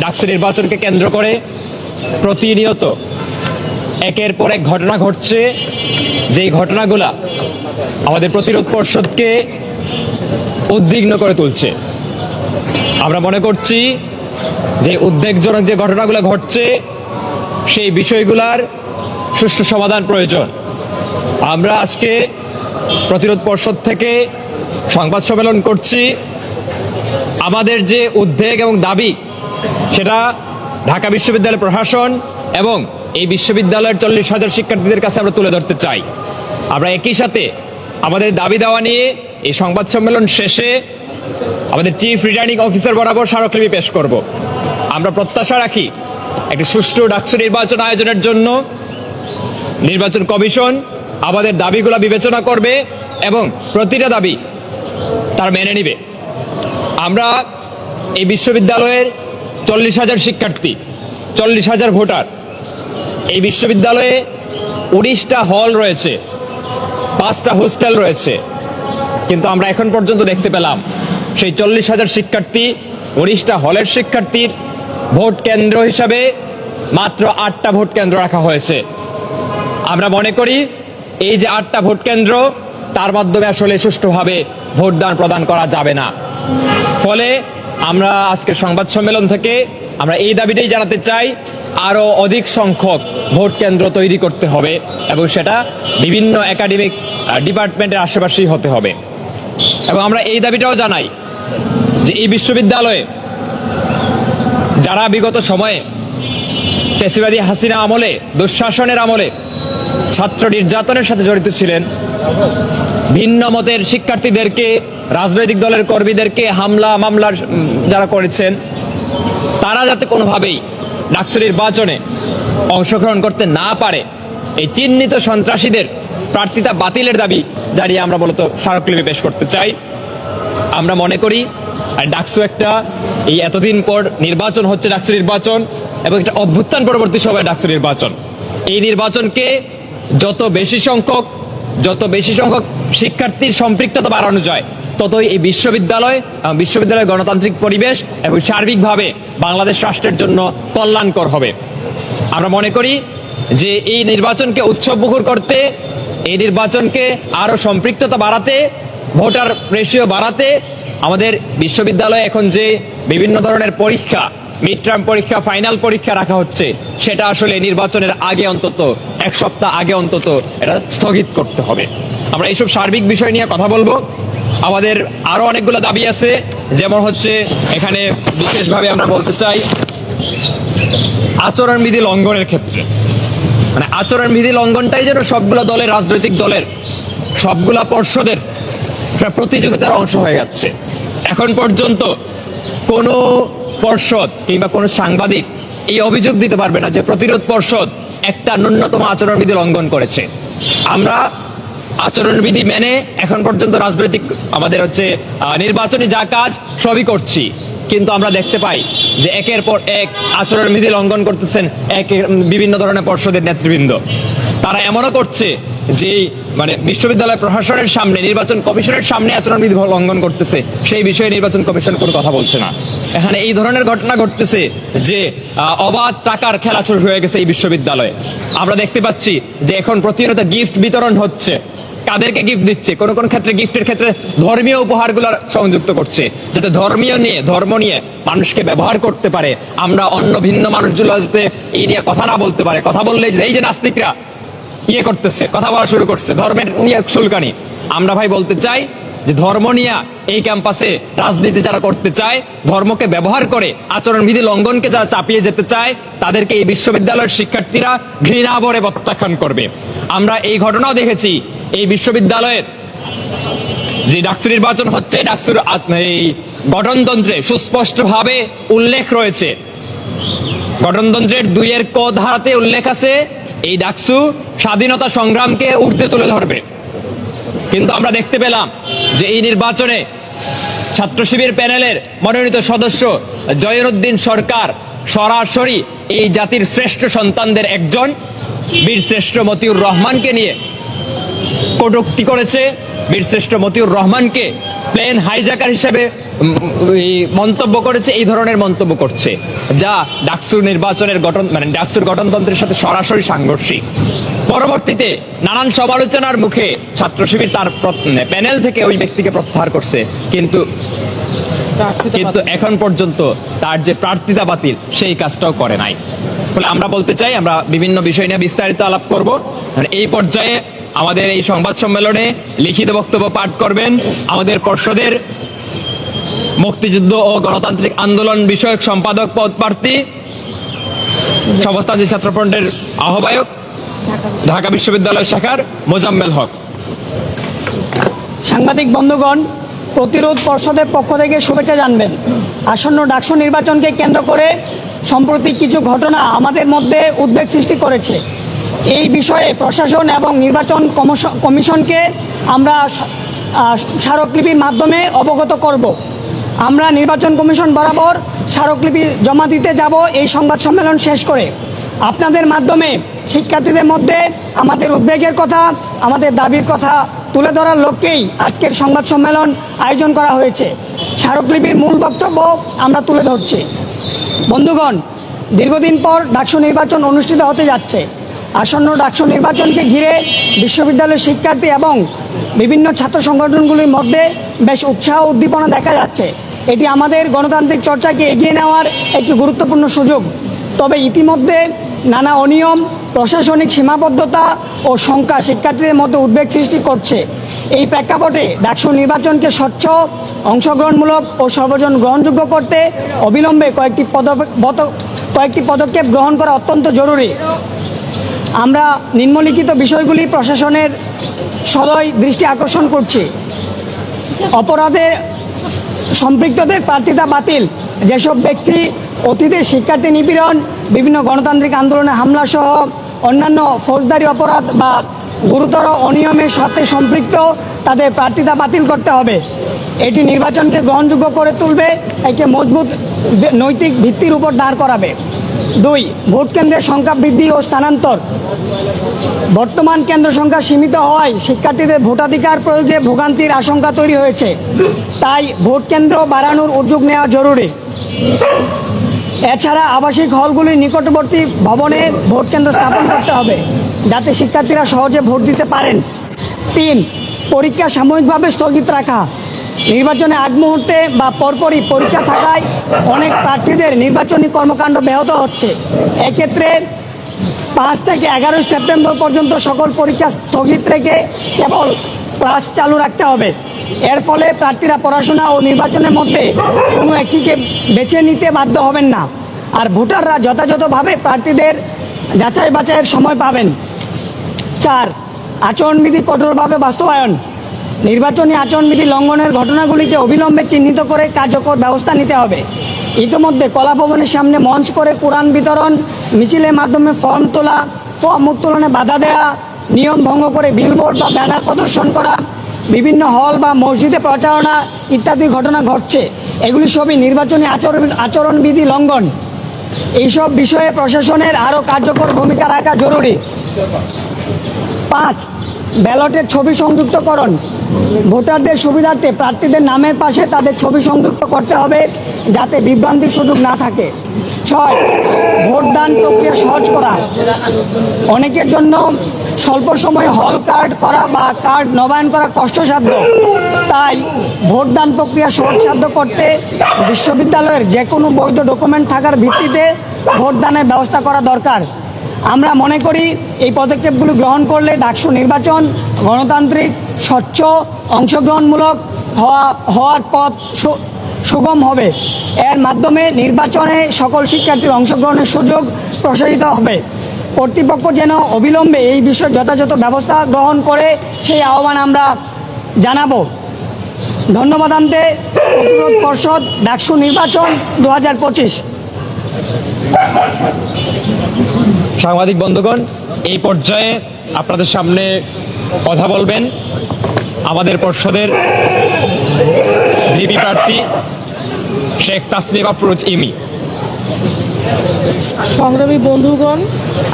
ডাকসু নির্বাচনকে কেন্দ্র করে প্রতিনিয়ত একের পর এক ঘটনা ঘটছে। যেই ঘটনাগুলা আমাদের প্রতিরোধ পর্ষদকে উদ্বিগ্ন করে তুলছে। আমরা মনে করছি যে উদ্বেগজনক যে ঘটনাগুলো ঘটছে, সেই বিষয়গুলার সুষ্ঠু সমাধান প্রয়োজন। আমরা আজকে প্রতিরোধ পর্ষদ থেকে সংবাদ সম্মেলন করছি। আমাদের যে উদ্বেগ এবং দাবি সেটা ঢাকা বিশ্ববিদ্যালয় প্রশাসন এবং এই বিশ্ববিদ্যালয়ের চল্লিশ হাজার শিক্ষার্থীদের কাছে আমরা তুলে ধরতে চাই। আমরা একই সাথে আমাদের দাবি দেওয়া নিয়ে এই সংবাদ সম্মেলন শেষে আমাদের চিফ রিটার্নিং অফিসার বরাবর স্মারকলিপি পেশ করব। আমরা প্রত্যাশা রাখি একটি সুষ্ঠু ডাকসু নির্বাচন আয়োজনের জন্য নির্বাচন কমিশন আমাদের দাবিগুলো বিবেচনা করবে এবং প্রতিটা দাবি তার মেনে নিবে। আমরা এই বিশ্ববিদ্যালয়ের চল্লিশ হাজার শিক্ষার্থী, চল্লিশ হাজার ভোটার। এই বিশ্ববিদ্যালয়ে উনিশটা হল রয়েছে, পাঁচটা হোস্টেল রয়েছে। কিন্তু আমরা এখন পর্যন্ত দেখতে পেলাম, সেই চল্লিশ হাজার শিক্ষার্থী উনিশটা হলের শিক্ষার্থীর ভোট কেন্দ্র হিসাবে মাত্র আটটা ভোট কেন্দ্র রাখা হয়েছে। আমরা মনে করি এই যে আটটা ভোট কেন্দ্র, তার মাধ্যমে আসলে সুষ্ঠুভাবে ভোটদান প্রদান করা যাবে না। ফলে আমরা আজকের সংবাদ সম্মেলন থেকে আমরা এই দাবিটাই জানাতে চাই, আরও অধিক সংখ্যক ভোট কেন্দ্র তৈরি করতে হবে এবং সেটা বিভিন্ন একাডেমিক ডিপার্টমেন্টের আশেপাশেই হতে হবে। এবং আমরা এই দাবিটাও জানাই যে এই বিশ্ববিদ্যালয়ে যারা বিগত সময়ে পেশিবাদী হাসিনা আমলে, দুঃশাসনের আমলে ছাত্র নির্যাতনের সাথে জড়িত ছিলেন। ভিন্ন মতের শিক্ষার্থীদেরকে, রাজনৈতিক দলের কর্মীদেরকে হামলা মামলার যারা করেছেন, তারা যাতে কোনোভাবেই ডাকসু নির্বাচনে অংশগ্রহণ করতে না পারে, এই চিহ্নিত সন্ত্রাসীদের প্রার্থিতা বাতিলের দাবি জানিয়ে আমরা মূলত স্মারকলিপি পেশ করতে চাই। আমরা মনে করি, আর ডাকসু একটা, এই এতদিন পর নির্বাচন হচ্ছে ডাকসু নির্বাচন, এবং একটা অভ্যুত্থান পরবর্তী সময় ডাকসু নির্বাচন। এই নির্বাচনকে যত বেশি সংখ্যক, যত বেশি সংখ্যক শিক্ষার্থীর সম্পৃক্ততা বাড়ানো যায়, ততই এই বিশ্ববিদ্যালয় বিশ্ববিদ্যালয়ের গণতান্ত্রিক পরিবেশ এবং সার্বিকভাবে বাংলাদেশ রাষ্ট্রের জন্য কল্যাণকর হবে। আমরা মনে করি যে এই নির্বাচনকে উৎসবমুখর করতে, এই নির্বাচনকে আরও সম্পৃক্ততা বাড়াতে, ভোটার রেশিও বাড়াতে আমাদের বিশ্ববিদ্যালয়ে এখন যে বিভিন্ন ধরনের পরীক্ষা মিড টার্ম পরীক্ষা ফাইনাল পরীক্ষা রাখা হচ্ছে। সেটা আসলে নির্বাচনের আগে অন্তত, এক সপ্তাহ আগে অন্তত এটা স্থগিত করতে হবে। আমরা এইসব সার্বিক বিষয় নিয়ে কথা বলব। আমাদের আরও অনেকগুলো দাবি আছে, যেমন হচ্ছে এখানে বিশেষভাবে আমরা বলতে চাই, আচরণবিধি লঙ্ঘনের ক্ষেত্রে। মানে আচরণবিধি লঙ্ঘনটাই যেন সবগুলো দলের, রাজনৈতিক দলের, সবগুলা পর্ষদের প্রতিযোগিতার অংশ হয়ে যাচ্ছে। এখন পর্যন্ত কোনো পর্ষদ কিংবা কোনো সাংবাদিক এই অভিযোগ দিতে পারবে না যে প্রতিরোধ পর্ষদ একটা ন্যূনতম আচরণবিধি লঙ্ঘন করেছে। আমরা আচরণবিধি মেনে এখন পর্যন্ত রাজনৈতিক আমাদের হচ্ছে নির্বাচনী যা কাজ সবই করছি। কিন্তু আমরা দেখতে পাই যে একের পর এক আচরণবিধি লঙ্ঘন করতেছেন এক বিভিন্ন ধরনের পর্ষদের নেতৃবৃন্দ। তারা এমনও করছে যে মানে বিশ্ববিদ্যালয় প্রশাসনের সামনে, নির্বাচন কমিশনের সামনে আচরণবিধি লঙ্ঘন করতেছে, সেই বিষয়ে নির্বাচন কমিশন কোনো কথা বলছে না। এখানে এই ধরনের ঘটনা ঘটতেছে যে অবাধ টাকার খেলা শুরু হয়ে গেছে এই বিশ্ববিদ্যালয়ে। আমরা দেখতে পাচ্ছি যে এখন প্রতিনিয়ত গিফট বিতরণ হচ্ছে। কাদেরকে গিফট দিচ্ছে? কোন কোন ক্ষেত্রে গিফটের ক্ষেত্রে ধর্মীয় উপহার উপহারগুলো সংযুক্ত করছে, যাতে ধর্মীয় নিয়ে, ধর্ম নিয়ে মানুষকে ব্যবহার করতে পারে। আমরা অন্য ভিন্ন মানুষগুলো যাতে এই নিয়ে কথা না বলতে পারে। কথা বললে এই যে নাস্তিকরা ইয়ে করতেছে, কথা বলা শুরু করছে, ধর্মের নিয়ে সুলকানি আমরা ভাই বলতে চাই যে ধর্ম নিয়ে এই ক্যাম্পাসে রাজনীতি যারা করতে চায়, ধর্মকে ব্যবহার করে, আচরণবিধি লঙ্ঘনকে যারা চাপিয়ে যেতে চায়, তাদেরকে এই বিশ্ববিদ্যালয়ের শিক্ষার্থীরা ঘৃণা ভরে প্রত্যাখ্যান করবে। আমরা এই ঘটনাও দেখেছি, এই বিশ্ববিদ্যালয়ের যে ডাকসু নির্বাচন হচ্ছে ডাকসুর এই গঠনতন্ত্রে সুস্পষ্টভাবে উল্লেখ রয়েছে। গঠনতন্ত্রের দুইয়ের ক ধারাতে উল্লেখ আছে, এই ডাকসু স্বাধীনতা সংগ্রামকে ঊর্ধ্বে তুলে ধরবে। কিন্তু আমরা দেখতে পেলাম যে এই নির্বাচনে ছাত্র শিবির প্যানেলের মনোনীত সদস্য জয়নুদ্দিন সরকার সরাসরি এই জাতির শ্রেষ্ঠ সন্তানদের একজন বীরশ্রেষ্ঠ মতিউর রহমানকে নিয়ে কটুক্তি করেছে। বীরশ্রেষ্ঠ মতিউর রহমানকে প্লেন হাইজাকার হিসেবে মন্তব্য করেছে, এই ধরনের মন্তব্য করছে, যা ডাকসুর নির্বাচনের গঠন মানে ডাকসুর গঠনতন্ত্রের সাথে সরাসরি সাংঘর্ষিক। পরবর্তীতে নানান সমালোচনার মুখে ছাত্র শিবির তার প্র- প্যানেল থেকে ওই ব্যক্তিকে প্রত্যাহার করছে, কিন্তু কিন্তু এখন পর্যন্ত তার যে প্রার্থিতা বাতিল, সেই কাজটাও করে নাই। ফলে আমরা বলতে চাই, আমরা বিভিন্ন বিষয় নিয়ে বিস্তারিত আলাপ করব। আর এই পর্যায়ে আমাদের এই সংবাদ সম্মেলনে লিখিত বক্তব্য পাঠ করবেন আমাদের পর্ষদের মুক্তিযুদ্ধ ও গণতান্ত্রিক আন্দোলন বিষয়ক সম্পাদক পদ প্রার্থী সবস্থানজি ছাত্রফ্রন্টের আহ্বায়ক, ঢাকা বিশ্ববিদ্যালয় শাখার মোজাম্মেল হক। সাংবাদিক বন্ধুগণ, প্রতিরোধ পর্ষদের পক্ষ থেকে শুভেচ্ছা জানবেন। আসন্ন ডাকসু নির্বাচনকে কেন্দ্র করে সম্প্রতি কিছু ঘটনা আমাদের মধ্যে উদ্বেগ সৃষ্টি করেছে। এই বিষয়ে প্রশাসন এবং নির্বাচন কমিশনকে আমরা স্মারকলিপির মাধ্যমে অবগত করব। আমরা নির্বাচন কমিশন বরাবর স্মারকলিপি জমা দিতে যাব, এই সংবাদ সম্মেলন শেষ করে। আপনাদের মাধ্যমে শিক্ষার্থীদের মধ্যে আমাদের উদ্বেগের কথা, আমাদের দাবির কথা তুলে ধরার লক্ষ্যেই আজকের সংবাদ সম্মেলন আয়োজন করা হয়েছে। স্মারকলিপির মূল বক্তব্য আমরা তুলে ধরছি। বন্ধুগণ, দীর্ঘদিন পর ডাকসু নির্বাচন অনুষ্ঠিত হতে যাচ্ছে। আসন্ন ডাকসু নির্বাচনকে ঘিরে বিশ্ববিদ্যালয়ের শিক্ষার্থী এবং বিভিন্ন ছাত্র সংগঠনগুলির মধ্যে বেশ উৎসাহ উদ্দীপনা দেখা যাচ্ছে। এটি আমাদের গণতান্ত্রিক চর্চাকে এগিয়ে নেওয়ার একটি গুরুত্বপূর্ণ সুযোগ। তবে ইতিমধ্যে নানা অনিয়ম, প্রশাসনিক সীমাবদ্ধতা ও শঙ্কা শিক্ষার্থীদের মধ্যে উদ্বেগ সৃষ্টি করছে। এই প্রেক্ষাপটে ডাকসু নির্বাচনকে স্বচ্ছ, অংশগ্রহণমূলক ও সর্বজন গ্রহণযোগ্য করতে অবিলম্বে কয়েকটি কয়েকটি পদক্ষেপ গ্রহণ করা অত্যন্ত জরুরি। আমরা নিম্নলিখিত বিষয়গুলি প্রশাসনের সদয় দৃষ্টি আকর্ষণ করছি। অপরাধে সম্পৃক্তদের প্রার্থিতা বাতিল। যেসব ব্যক্তি অতীতে শিক্ষার্থী নিপীড়ন, বিভিন্ন গণতান্ত্রিক আন্দোলনে হামলা সহ অন্যান্য ফৌজদারি অপরাধ বা গুরুতর অনিয়মের সাথে সম্পৃক্ত, তাদের প্রার্থিতা বাতিল করতে হবে। এটি নির্বাচনকে গ্রহণযোগ্য করে তুলবে, একে মজবুত নৈতিক ভিত্তির উপর দাঁড় করাবে। দুই, ভোট কেন্দ্রের সংখ্যা বৃদ্ধি ও স্থানান্তর। বর্তমান কেন্দ্র সংখ্যা সীমিত হওয়ায় শিক্ষার্থীদের ভোটাধিকার প্রয়োগে ভোগান্তির আশঙ্কা তৈরি হয়েছে। তাই ভোট কেন্দ্র বাড়ানোর উদ্যোগ নেওয়া জরুরি। এছাড়া আবাসিক হলগুলির নিকটবর্তী ভবনে ভোট কেন্দ্র স্থাপন করতে হবে, যাতে শিক্ষার্থীরা সহজে ভোট দিতে পারেন। তিন, পরীক্ষা সাময়িকভাবে স্থগিত রাখা। নির্বাচনে আগ মুহূর্তে বা পরপরই পরীক্ষা থাকায় অনেক প্রার্থীদের নির্বাচনী কর্মকাণ্ড ব্যাহত হচ্ছে। এক্ষেত্রে পাঁচ থেকে এগারোই সেপ্টেম্বর পর্যন্ত সকল পরীক্ষা স্থগিত রেখে কেবল ক্লাস চালু রাখতে হবে। এর ফলে প্রার্থীরা পড়াশোনা ও নির্বাচনের মধ্যে কোনো একটিকে বেছে নিতে বাধ্য হবেন না। আর ভোটাররা যথাযথভাবে প্রার্থীদের যাচাই বাছাইয়ের সময় পাবেন। চার, আচরণবিধি কঠোরভাবে বাস্তবায়ন। নির্বাচনী আচরণবিধি লঙ্ঘনের ঘটনাগুলিকে অবিলম্বে চিহ্নিত করে কার্যকর ব্যবস্থা নিতে হবে। ইতিমধ্যে কলাভবনের সামনে মঞ্চ করে কোরআন বিতরণ, মিছিলের মাধ্যমে ফর্ম তোলা, ফর্ম উত্তোলনে বাধা দেওয়া নিয়ম ভঙ্গ করে বিলবোর্ড বা ব্যানার প্রদর্শন করা, বিভিন্ন হল বা মসজিদে প্রচারণা ইত্যাদি ঘটনা ঘটছে। এগুলি সবই নির্বাচনী আচরণ আচরণবিধি লঙ্ঘন। এইসব বিষয়ে প্রশাসনের আরও কার্যকর ভূমিকা রাখা জরুরি। পাঁচ ব্যালটের ছবি সংযুক্তকরণ। ভোটারদের সুবিধার্থে প্রার্থীদের নামের পাশে তাদের ছবি সংযুক্ত করতে হবে যাতে বিভ্রান্তির সুযোগ না থাকে। ছয়, ভোটদান প্রক্রিয়া সহজ করা। অনেকের জন্য স্বল্প সময়ে হল কার্ড করা বা কার্ড নবায়ন করা কষ্টসাধ্য। তাই ভোটদান প্রক্রিয়া সহজসাধ্য করতে বিশ্ববিদ্যালয়ের যে কোনো বৈধ ডকুমেন্ট থাকার ভিত্তিতে ভোটদানের ব্যবস্থা করা দরকার। আমরা মনে করি এই পদক্ষেপগুলো গ্রহণ করলে ডাকসু নির্বাচন গণতান্ত্রিক, স্বচ্ছ, অংশগ্রহণমূলক হওয়া, হওয়ার পথ সুগম হবে। এর মাধ্যমে নির্বাচনে সকল শিক্ষার্থীর অংশগ্রহণের সুযোগ প্রসারিত হবে। কর্তৃপক্ষ যেন অবিলম্বে এই বিষয়ে যথাযথ ব্যবস্থা গ্রহণ করে সেই আহ্বান আমরা জানাব। ধন্যবাদ আনতে প্রতিরোধ পর্ষদ ডাকসু নির্বাচন দু হাজার পঁচিশ। সাংবাদিক বন্ধুগণ, এই পর্যায়ে আপনাদের সামনে কথা বলবেন আমাদের পর্ষদের ভিপি প্রার্থী শেখ তাসলিমা ফরুজ ইমি সংগ্রামী বন্ধুগণ,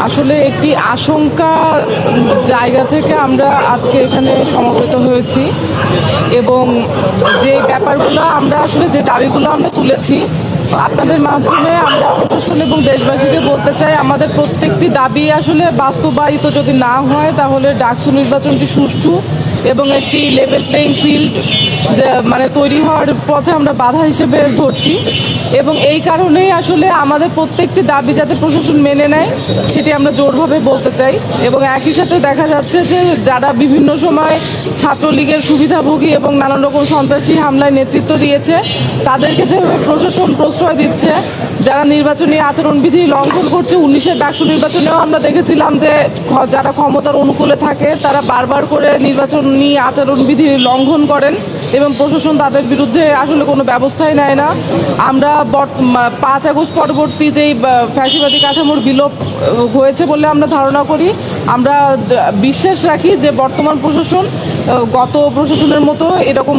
আসলে একটি আশঙ্কার জায়গা থেকে আমরা আজকে এখানে সমবেত হয়েছি এবং যে ব্যাপারগুলো আমরা আসলে যে দাবিগুলো আমরা তুলেছি আপনাদের মাধ্যমে আমরা প্রশাসন এবং দেশবাসীকে বলতে চাই, আমাদের প্রত্যেকটি দাবি আসলে বাস্তবায়িত যদি না হয়, তাহলে ডাকসু নির্বাচনটি সুষ্ঠু এবং একটি লেভেল প্লেইং ফিল্ড মানে তৈরি হওয়ার পথে আমরা বাধা হিসেবে ধরছি। এবং এই কারণেই আসলে আমাদের প্রত্যেকটি দাবি যাতে প্রশাসন মেনে নেয়, সেটি আমরা জোরভাবে বলতে চাই। এবং একই সাথে দেখা যাচ্ছে যে যারা বিভিন্ন সময় ছাত্রলীগের সুবিধাভোগী এবং নানান রকম সন্ত্রাসী হামলায় নেতৃত্ব দিয়েছে, তাদেরকে যেভাবে প্রশাসন প্রশ্রয় দিচ্ছে, যারা নির্বাচনী আচরণবিধি লঙ্ঘন করছে, উনিশের ডাকসু নির্বাচনেও আমরা দেখেছিলাম যে যারা ক্ষমতার অনুকূলে থাকে, তারা বারবার করে নির্বাচনী আচরণবিধি লঙ্ঘন করেন। এবং প্রশাসন তাদের বিরুদ্ধে আসলে কোনো ব্যবস্থাই নেয় না। আমরা পাঁচ আগস্ট পরবর্তী যেই ফ্যাসিবাদী কাঠামোর বিলোপ হয়েছে বলে আমরা ধারণা করি। আমরা বিশ্বাস রাখি যে বর্তমান প্রশাসন গত প্রশাসনের মতো এরকম